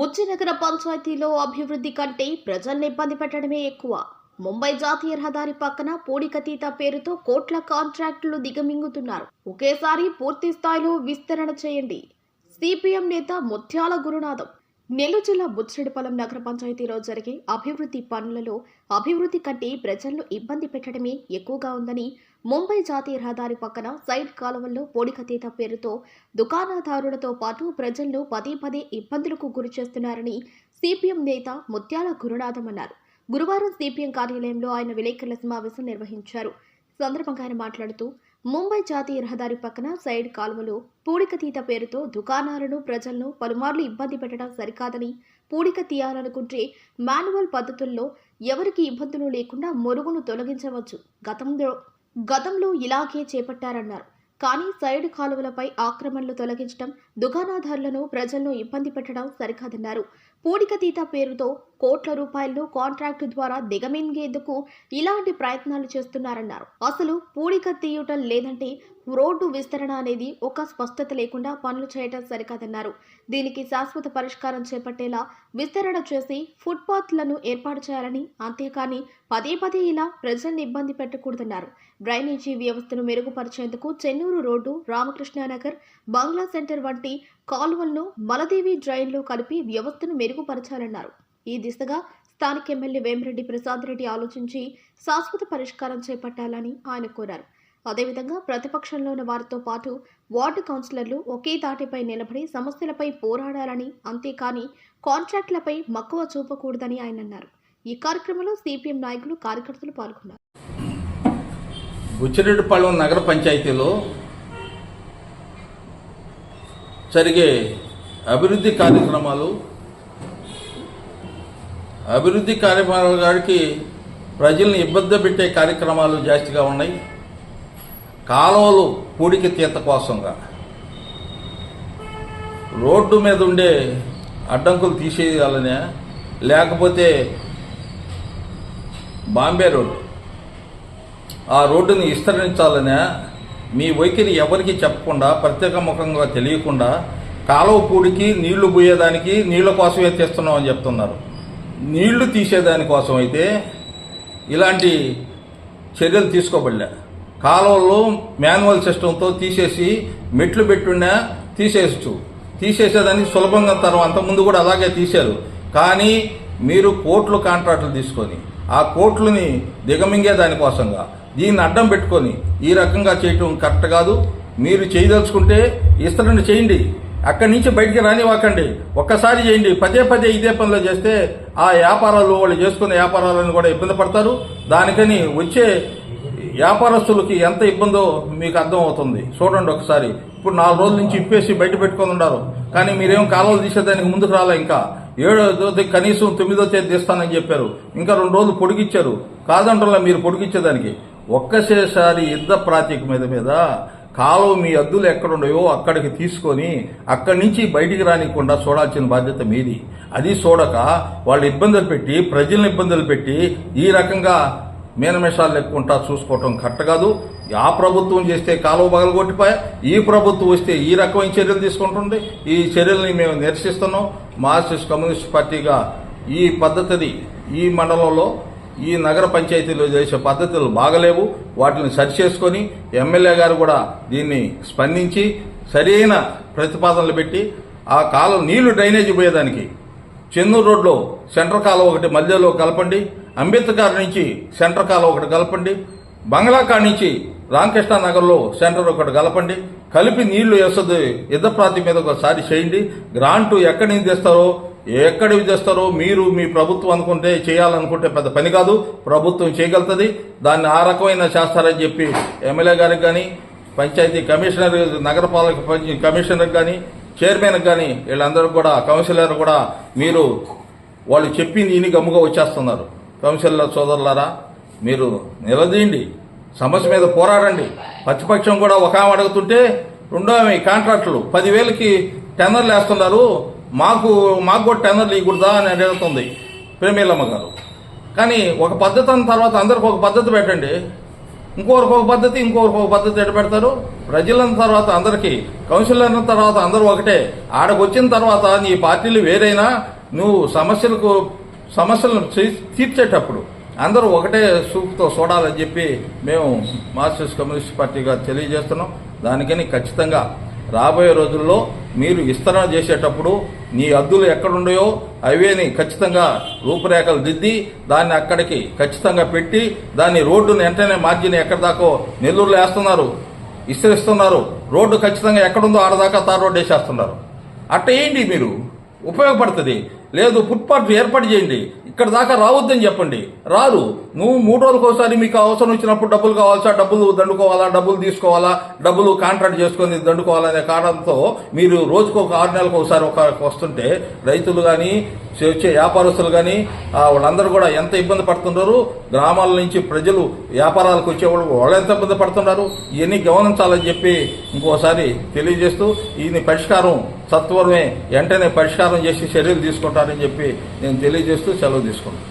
బుజ్జినగర పంచాయతీలో అభివృద్ధి కంటే ప్రజల్ని ఇబ్బంది పెట్టడమే ఎక్కువ. ముంబై జాతీయ రహదారి పక్కన పూడికతీత పేరుతో కోట్ల కాంట్రాక్టులు దిగమింగుతున్నారు. ఒకేసారి పూర్తి స్థాయిలో విస్తరణ చేయండి. సిపిఎం నేత ముత్యాల గురునాథం నెల్లూరు జిల్లా బుచ్చిరెడ్డిపాలెం నగర పంచాయతీలో జరిగే అభివృద్ధి పనులలో అభివృద్ధి కంటే ప్రజలను ఇబ్బంది పెట్టడమే ఎక్కువగా ఉందని ముంబై జాతీయ రహదారి పక్కన సైడ్ కాలువల్లో పోడికతీత పేరుతో దుకాణదారులతో పాటు ప్రజలను పదే పదే ఇబ్బందులకు గురి చేస్తున్నారని సిపిఎం నేత ముత్యాల గురునాథం అన్నారు. గురువారం సిపిఎం కార్యాలయంలో ఆయన విలేకరుల సమావేశం నిర్వహించారు. సందర్భంగా ఆయన మాట్లాడుతూ ముంబై జాతీయ రహదారి పక్కన సైడ్ కాలువలో పూడికతీత పేరుతో దుకాణాలను ప్రజలను పలుమార్లు ఇబ్బంది పెట్టడం సరికాదని పూడిక తీయాలనుకుంటే మాన్యువల్ పద్ధతుల్లో ఎవరికి ఇబ్బందులు లేకుండా మురుగును తొలగించవచ్చు. గతంలో గతంలో ఇలాగే చేపట్టారన్నారు. కానీ సైడ్ కాలువలపై ఆక్రమణలు తొలగించడం దుకాణదారులను ప్రజలను ఇబ్బంది పెట్టడం సరికాదన్నారు. పూడికతీత పేరుతో కోట్ల రూపాయలను కాంట్రాక్టు ద్వారా దిగమింగేందుకు ఇలాంటి ప్రయత్నాలు చేస్తున్నారన్నారు. అసలు పూడిక తీయటం లేదంటే రోడ్డు విస్తరణ అనేది ఒక స్పష్టత లేకుండా పనులు చేయటం సరికాదన్నారు. దీనికి శాశ్వత పరిష్కారం చేపట్టేలా విస్తరణ చేసి ఫుట్పాత్లను ఏర్పాటు చేయాలని అంతేకాని పదే పదే ఇలా ప్రజల్ని ఇబ్బంది పెట్టకూడదన్నారు. డ్రైనేజీ వ్యవస్థను మెరుగుపరిచేందుకు Chennur road Ramakrishnanagar bungalow centre వంటి కాలువలను మలదేవి డ్రైన్లో కలిపి వ్యవస్థను మెరుగుపరచాలన్నారు. ఈ దిశగా స్థానిక ఎమ్మెల్యే వేమిరెడ్డి ప్రసాద్ రెడ్డి ఆలోచించి శాశ్వత పరిష్కారం చేపట్టాలని ఆయన కోరారు. అదేవిధంగా ప్రతిపక్షంలో ఉన్న వారితో పాటు వార్డు కౌన్సిలర్లు ఒకే తాటిపై నిలబడి సమస్యలపై పోరాడాలని అంతేకాని కాంట్రాక్టులపై మక్కువ చూపకూడదని ఆయన అన్నారు. ఈ కార్యక్రమంలో సిపిఎం నాయకులు కార్యకర్తలు పాల్గొన్నారు. బుచ్చిరెడ్డిపాళెం నగర పంచాయతీలో జరిగే అభివృద్ధి కార్యక్రమాలు అభివృద్ధి కార్యక్రమాల గారికి ప్రజల్ని ఇబ్బంది పెట్టే కార్యక్రమాలు జాస్తిగా ఉన్నాయి. కాలువలు పూడికి తీత కోసంగా. రోడ్డు మీద ఉండే అడ్డంకులు తీసేయాలనే లేకపోతే బాంబే రోడ్డు. ఆ రోడ్డుని విస్తరించాలనే మీ వైఖరి ఎవరికి చెప్పకుండా ప్రత్యేక ముఖంగా తెలియకుండా కాలువ పూడికి నీళ్ళు పోయేదానికి నీళ్ళ కోసమే తీస్తున్నామని చెప్తున్నారు. నీళ్ళు తీసేదానికోసం అయితే ఇలాంటి చర్యలు తీసుకోబడలే కాలువలు మాన్యువల్ సిస్టంతో తీసేసి మెట్లు పెట్టున్నా తీసేయచ్చు. తీసేసేదాన్ని సులభంగా తరం అంతకుముందు కూడా అలాగే తీశారు. కానీ మీరు కోట్లు కాంట్రాక్టులు తీసుకొని ఆ కోట్లని దిగమింగే దానికోసంగా దీన్ని అడ్డం పెట్టుకొని ఈ రకంగా చేయటం కరెక్ట్ కాదు. మీరు చేయదలుచుకుంటే ఇస్తారని చేయండి. అక్కడి నుంచి బయటికి రానివ్వకండి. ఒక్కసారి చేయండి. పదే పదే ఇదే పనిలో చేస్తే ఆ వ్యాపారాలు వాళ్ళు చేసుకునే వ్యాపారాలను కూడా ఇబ్బంది పడతారు. దానికని వచ్చే వ్యాపారస్తులకి ఎంత ఇబ్బందో మీకు అర్థం అవుతుంది చూడండి ఒకసారి. ఇప్పుడు నాలుగు రోజుల నుంచి ఇప్పేసి బయట పెట్టుకొని ఉన్నారు. కానీ మీరేం కాలువలు తీసేదానికి ముందుకు రాలే ఇంకా. ఏడో తేదీ కనీసం తొమ్మిదో తేదీ తీస్తానని చెప్పారు. ఇంకా రెండు రోజులు పొడిగిచ్చారు. కాదంటలా మీరు పొడిగిచ్చేదానికి. ఒక్కసేసారి యుద్ధ ప్రాతిక మీద మీద కాలువ మీ అద్దులు ఎక్కడున్నాయో అక్కడికి తీసుకొని అక్కడి నుంచి బయటికి రానికుండా చూడాల్సిన బాధ్యత మీది. అది చూడక వాళ్ళు ఇబ్బందులు పెట్టి ప్రజలను ఇబ్బందులు పెట్టి ఈ రకంగా మీనమేషాలు లెక్కుంటా చూసుకోవటం కరెక్ట్ కాదు. ఆ ప్రభుత్వం చేస్తే కాలువ పగలగొట్టిపోయా ఈ ప్రభుత్వం వస్తే ఈ రకమైన చర్యలు తీసుకుంటుంది. ఈ చర్యల్ని మేము నిరసిస్తున్నాం. మార్క్సిస్ట్ కమ్యూనిస్ట్ పార్టీగా ఈ పద్ధతిని ఈ మండలంలో ఈ నగర పంచాయతీలో చేసే పద్ధతులు బాగలేవు. వాటిని సరి చేసుకొని ఎమ్మెల్యే గారు కూడా దీన్ని స్పందించి సరైన ప్రతిపాదనలు పెట్టి ఆ కాలం నీళ్ళు డ్రైనేజీ పోయేదానికి చెన్నూరు రోడ్లో సెంటర్ కాలం ఒకటి మధ్యలో కలపండి అంబేద్కర్ నుంచి సెంటర్ కాలం ఒకటి కలపండి బంగ్లాకాడ్ నుంచి రామకృష్ణ నగర్లో సెంటర్ ఒకటి కలపండి కలిపి నీళ్ళు వేస్తుంది యుద్ధ ప్రాతి మీద ఒకసారి చేయండి. గ్రాంటు ఎక్కడి నుంచి తెస్తారో ఎక్కడివి చేస్తారో మీరు మీ ప్రభుత్వం అనుకుంటే చేయాలనుకుంటే పెద్ద పని కాదు. ప్రభుత్వం చేయగలుగుతుంది. దాన్ని ఆ రకమైన చేస్తారని చెప్పి ఎమ్మెల్యే గారికి కానీ పంచాయతీ కమిషనర్ నగరపాలక కమిషనర్ కానీ చైర్మన్ కానీ వీళ్ళందరూ కూడా కౌన్సిలర్ కూడా మీరు వాళ్ళు చెప్పింది ఇని గమ్ముగా వచ్చేస్తున్నారు. కౌన్సిలర్ సోదరులారా మీరు నిలదీయండి. సమస్య మీద పోరాడండి. ప్రతిపక్షం కూడా ఒక ఆమె అడుగుతుంటే రెండో ఆమె కాంట్రాక్టులు పదివేలకి టెండర్లు వేస్తున్నారు. మాకు మాకు కూడా టెండర్లు ఇవ్వకూడదా అని అడుగుతుంది ప్రేమీలమ్మ గారు. కానీ ఒక పద్ధతి అన్న తర్వాత అందరికి ఒక పద్ధతి పెట్టండి. ఇంకొకరికి ఒక పద్ధతి ఇంకొకరికి ఒక పద్ధతి ఎడ పెడతారు? ప్రజలన్న తర్వాత అందరికీ కౌన్సిలర్ అన్న తర్వాత అందరూ ఒకటే. ఆడకు వచ్చిన తర్వాత నీ పార్టీలు వేరైనా నువ్వు సమస్యలకు సమస్యలను తీర్చేటప్పుడు అందరూ ఒకటే సూపుతో చూడాలని చెప్పి మేము మార్క్సిస్ట్ కమ్యూనిస్ట్ పార్టీగా తెలియజేస్తున్నాం. దానికని ఖచ్చితంగా రాబోయే రోజుల్లో మీరు విస్తరణ చేసేటప్పుడు నీ అద్దులు ఎక్కడుండయో అవేని ఖచ్చితంగా రూపురేఖలు దిద్ది దాన్ని అక్కడికి ఖచ్చితంగా పెట్టి దాన్ని రోడ్డును వెంటనే మార్జిన్ ఎక్కడి దాకో నెల్లూరులో వేస్తున్నారు విస్తరిస్తున్నారు. రోడ్డు ఖచ్చితంగా ఎక్కడుందో ఆడదాకా తార్ రోడ్డు వేసేస్తున్నారు. అట్ట ఏంటి మీరు? ఉపయోగపడుతుంది. లేదు ఫుట్పాత్ ఏర్పాటు చేయండి. ఇక్కడ దాకా రావద్దని చెప్పండి. రారు నువ్వు మూడు రోజులకు ఒకసారి మీకు అవసరం వచ్చినప్పుడు డబ్బులు కావాల్సా డబ్బులు దండుకోవాలా డబ్బులు తీసుకోవాలా డబ్బులు కాంట్రాక్ట్ చేసుకొని దండుకోవాలనే కారణంతో మీరు రోజుకు ఒక ఆరు నెలలకు ఒకసారి ఒక వస్తుంటే రైతులు కానీ వచ్చే వ్యాపారస్తులు కానీ వాళ్ళందరూ కూడా ఎంత ఇబ్బంది పడుతున్నారు గ్రామాల నుంచి ప్రజలు వ్యాపారాలకు వచ్చేవాళ్ళు వాళ్ళు ఎంత ఇబ్బంది పడుతున్నారు ఇవన్నీ గమనించాలని చెప్పి ఇంకోసారి తెలియజేస్తూ దీని పరిష్కారం సత్వరమే వెంటనే పరిష్కారం చేసి చర్యలు తీసుకుంటారని చెప్పి నేను తెలియజేస్తూ సెలవు తీసుకున్నాను